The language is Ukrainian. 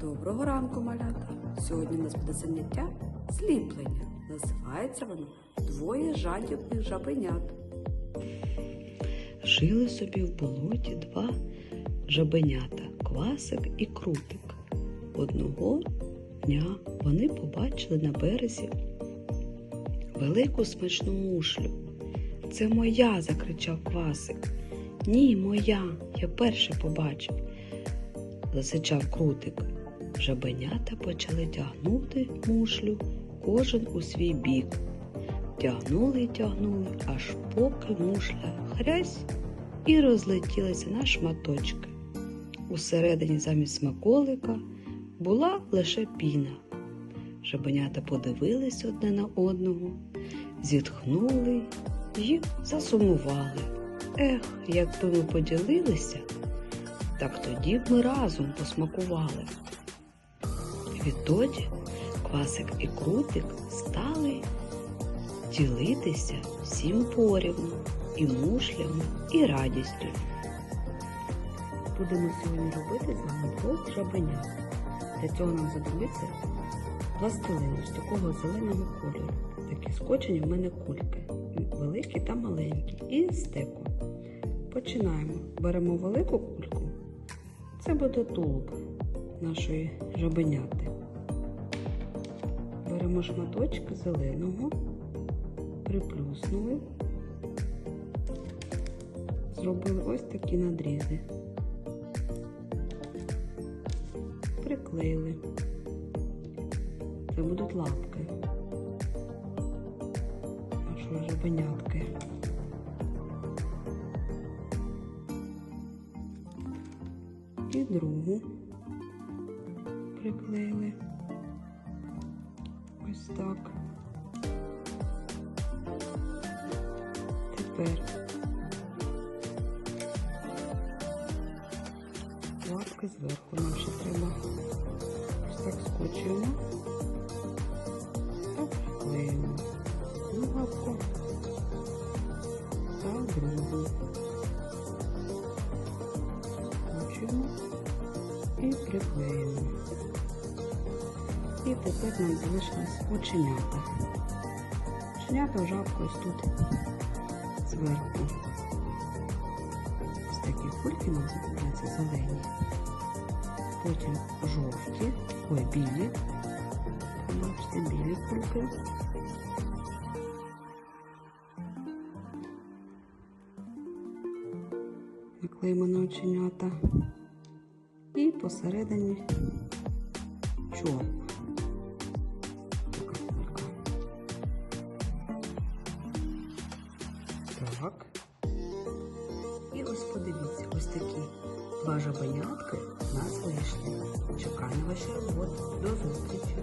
Доброго ранку, малята! Сьогодні у нас буде заняття зліплення. Називається воно двоє жадібних жабенят. Жили собі в болоті два жабенята Квасик і Крутик. Одного дня вони побачили на березі велику смачну мушлю. Це моя, закричав Квасик. Ні, моя, я перше побачив, засичав Крутик. Жабенята почали тягнути мушлю кожен у свій бік. Тягнули й тягнули, аж поки мушля хрясь і розлетілася на шматочки. Усередині замість смаколика була лише піна. Жабенята подивились одне на одного, зітхнули і засумували. Ех, якби ми поділилися, так тоді б ми разом посмакували. Відтоді Квасик і Крутик стали ділитися всім порівну, і мушлями, і радістю. Будемо сьогодні робити з вами двох жабенят. Для цього нам знадобиться пластилин з такого зеленого кольору. Такі скочені в мене кульки, великі та маленькі, і стеку. Починаємо. Беремо велику кульку. Це буде тулуб нашої жабеняти. Беремо шматочки зеленого, приплюснули, зробили ось такі надрізи, приклеїли. Це будуть лапки нашої жабенятки. І другу приклеїли. Ось так. Тепер лапки зверху нам ще треба. Ось так скочуємо та приклеїмо. Одну лапку та другу. І приклеїмо. І тепер нам залишилось оченята. Оченята жабка ось тут зверху. Ось такі кульки нам з'являються зелені. Потім жовті, ой, білі. Бачите, білі кульки. Наклеїмо на оченята. І посередині чорна. Так. І ось подивіться, ось такі два жабанятки в нас вийшли. Чекаю ваші роботи. До зустрічі!